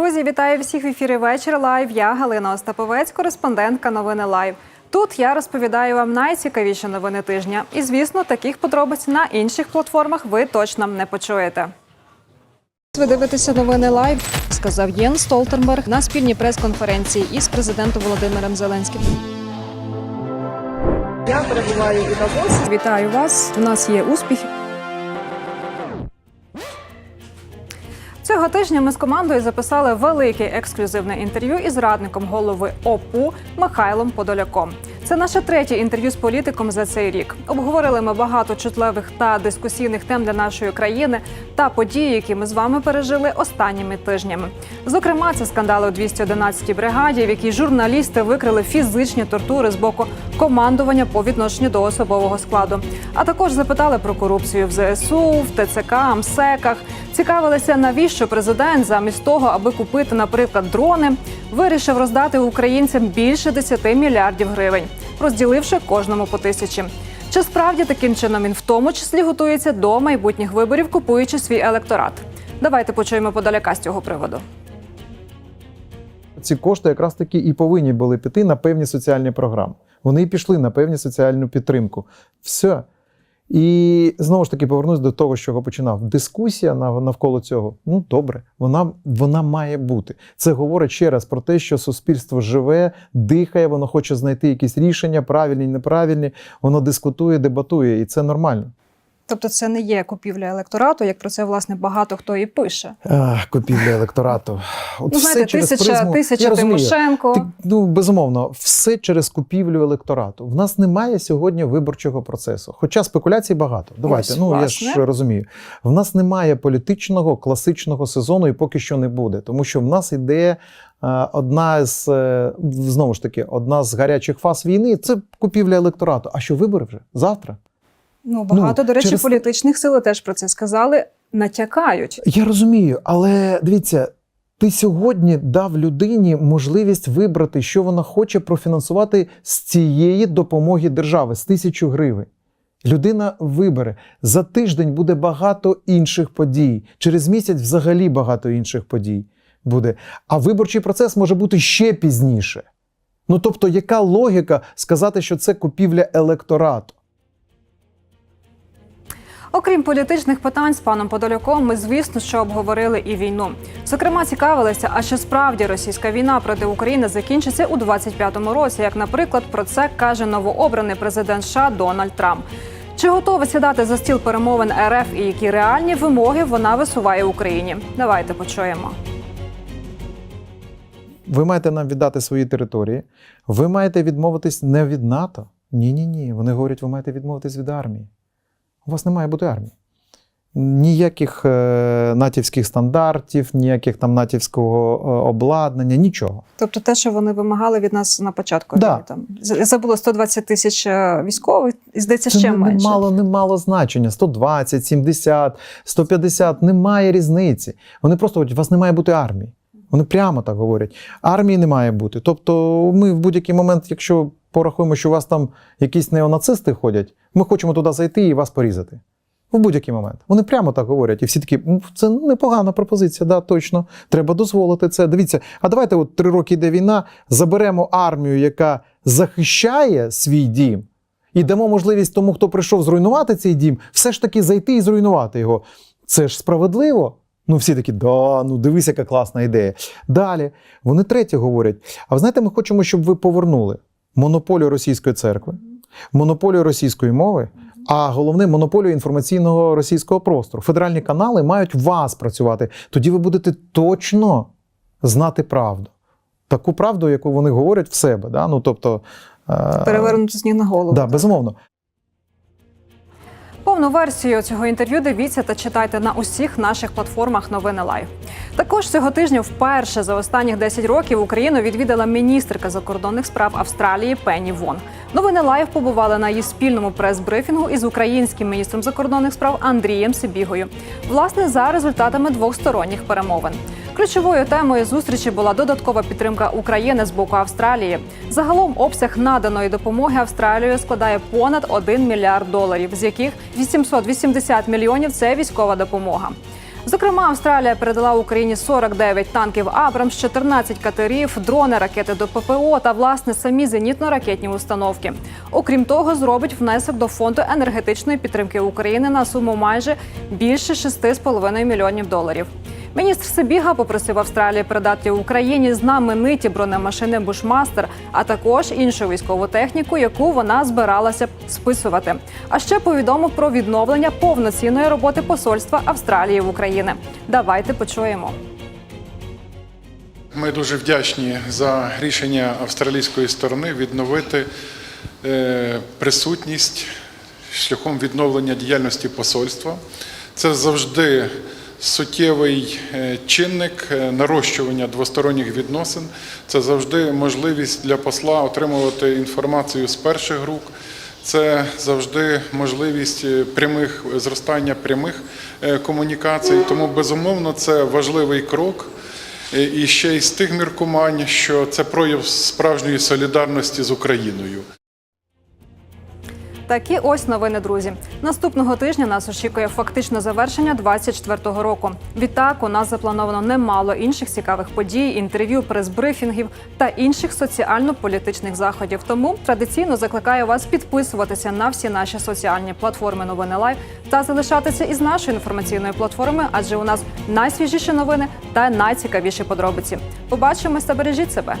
Друзі, вітаю всіх в ефірі вечір лайв. Я Галина Остаповець, кореспондентка новини Лайв. Тут я розповідаю вам найцікавіші новини тижня. І звісно, таких подробиць на інших платформах ви точно не почуєте. Ви дивитеся новини лайв, сказав Єн Столтенберг на спільній прес-конференції із президентом Володимиром Зеленським. Я перебуваю у Давосі. Вітаю вас. У нас є успіхи. Цього тижня ми з командою записали велике ексклюзивне інтерв'ю із радником голови ОПУ Михайлом Подоляком. Це наше третє інтерв'ю з політиком за цей рік. Обговорили ми багато чутливих та дискусійних тем для нашої країни та події, які ми з вами пережили останніми тижнями. Зокрема, це скандали у 211-й бригаді, в якій журналісти викрили фізичні тортури з боку командування по відношенню до особового складу. А також запитали про корупцію в ЗСУ, в ТЦК, МСЕКах. Цікавилися, навіщо президент замість того, аби купити, наприклад, дрони, вирішив роздати українцям більше 10 мільярдів гривень, розділивши кожному по тисячі. Чи справді таким чином він в тому числі готується до майбутніх виборів, купуючи свій електорат? Давайте почуємо подаляка з цього приводу. ці кошти якраз таки і повинні були піти на певні соціальні програми. Вони і пішли на певну соціальну підтримку. Все. І знову ж таки повернусь до того, з чого починав. Дискусія нав- навколо цього. Ну добре, вона, вона має бути. Це говорить ще раз про те, що суспільство живе, дихає, воно хоче знайти якісь рішення, правильні, неправильні. Воно дискутує, дебатує, і це нормально. Тобто, це не є купівля електорату, як про це власне багато хто і пише. Ах, купівля електорату. От Ну, знаєте, через тисяча, призму- тисяча Я. Тимошенко. Ти- ну, безумовно, все через купівлю електорату. В нас немає сьогодні виборчого процесу. Хоча спекуляцій багато. Давайте, Ось, ну я ж розумію. В нас немає політичного класичного сезону і поки що не буде, тому що в нас іде. е, Одна з е, знову ж таки, одна з гарячих фаз війни це купівля електорату. А що вибори вже завтра? Ну багато, Ну, до речі, через- політичних сил теж про це сказали. Натякають. Я розумію, але дивіться, ти сьогодні дав людині можливість вибрати, що вона хоче профінансувати з цієї допомоги держави з тисячу гривень. Людина вибере. За тиждень буде багато інших подій. Через місяць взагалі багато інших подій буде. А виборчий процес може бути ще пізніше. Ну тобто, яка логіка сказати, що це купівля електорату? Окрім політичних питань з паном Подоляком, ми звісно, що обговорили і війну. Зокрема, цікавилися, а чи справді російська війна проти України закінчиться у 25-му році, як, наприклад, про це каже новообраний президент США Дональд Трамп. Чи готова сідати за стіл перемовин РФ і які реальні вимоги вона висуває Україні? Давайте почуємо. Ви маєте нам віддати свої території. Ви маєте відмовитись не від НАТО. Ні, ні, ні. Вони говорять, ви маєте відмовитись від армії. У вас не має бути армії. Ніяких е, натівських стандартів, ніяких там натівського е, обладнання, нічого. Тобто, те, що вони вимагали від нас на початку, Да. там забуло 120 тисяч е, військових, і здається, Це ще не, менше. не мало, не мало значення. 120, 70, 150, немає різниці. Вони просто говорять, у вас не має бути армії. Вони прямо так говорять. Армії не має бути. Тобто, ми в будь-який момент, якщо порахуємо, що у вас там якісь неонацисти ходять, ми хочемо туди зайти і вас порізати. В будь-який момент. Вони прямо так говорять. І всі такі, «Ну, це непогана пропозиція, да, точно. Треба дозволити це. Дивіться, а давайте, от три роки йде війна, заберемо армію, яка захищає свій дім, і дамо можливість тому, хто прийшов зруйнувати цей дім, все ж таки зайти і зруйнувати його. Це ж справедливо. Ну, всі такі, да, ну дивись, яка класна ідея. Далі вони третє говорять: а ви знаєте, ми хочемо, щоб ви повернули монополію російської церкви, монополію російської мови, а головне монополію інформаційного російського простору. Федеральні канали мають вас працювати. Тоді ви будете точно знати правду. Таку правду, яку вони говорять в себе. Да? Ну, тобто, е, Перевернути з ніг на голову. Да, безумовно. Повну версію цього інтерв'ю дивіться та читайте на усіх наших платформах Новини Лайв. Також цього тижня вперше за останніх 10 років Україну відвідала міністерка закордонних справ Австралії Пенні Вон. Новини Лайв побували на її спільному прес-брифінгу із українським міністром закордонних справ Андрієм Сибігою. Власне, за результатами двосторонніх перемовин. Ключовою темою зустрічі була додаткова підтримка України з боку Австралії. Загалом обсяг наданої допомоги Австралією складає понад 1 мільярд доларів, з яких 880 мільйонів це військова допомога. Зокрема, Австралія передала Україні 49 танків Абрамс, 14 катерів, дрони, ракети до ППО та власне самі зенітно-ракетні установки. Окрім того, зробить внесок до фонду енергетичної підтримки України на суму майже більше 6,5 мільйонів доларів. Міністр Сибіга попросив Австралії передати Україні знамениті бронемашини Бушмастер, а також іншу військову техніку, яку вона збиралася списувати. А ще повідомив про відновлення повноцінної роботи посольства Австралії в Україні. Давайте почуємо. Ми дуже вдячні за рішення австралійської сторони відновити е, присутність шляхом відновлення діяльності посольства. Це завжди суттєвий е, чинник е, нарощування двосторонніх відносин. Це завжди можливість для посла отримувати інформацію з перших рук. Це завжди можливість е, прямих зростання прямих комунікацій. Тому безумовно це важливий крок. І ще й з тих міркувань, що це прояв справжньої солідарності з Україною. Такі ось новини, друзі. Наступного тижня нас очікує фактично завершення 24-го року. Відтак у нас заплановано немало інших цікавих подій, інтерв'ю, прес-брифінгів та інших соціально-політичних заходів. Тому традиційно закликаю вас підписуватися на всі наші соціальні платформи Новини Лайв та залишатися із нашої інформаційної платформи, адже у нас найсвіжіші новини та найцікавіші подробиці. Побачимось та бережіть себе.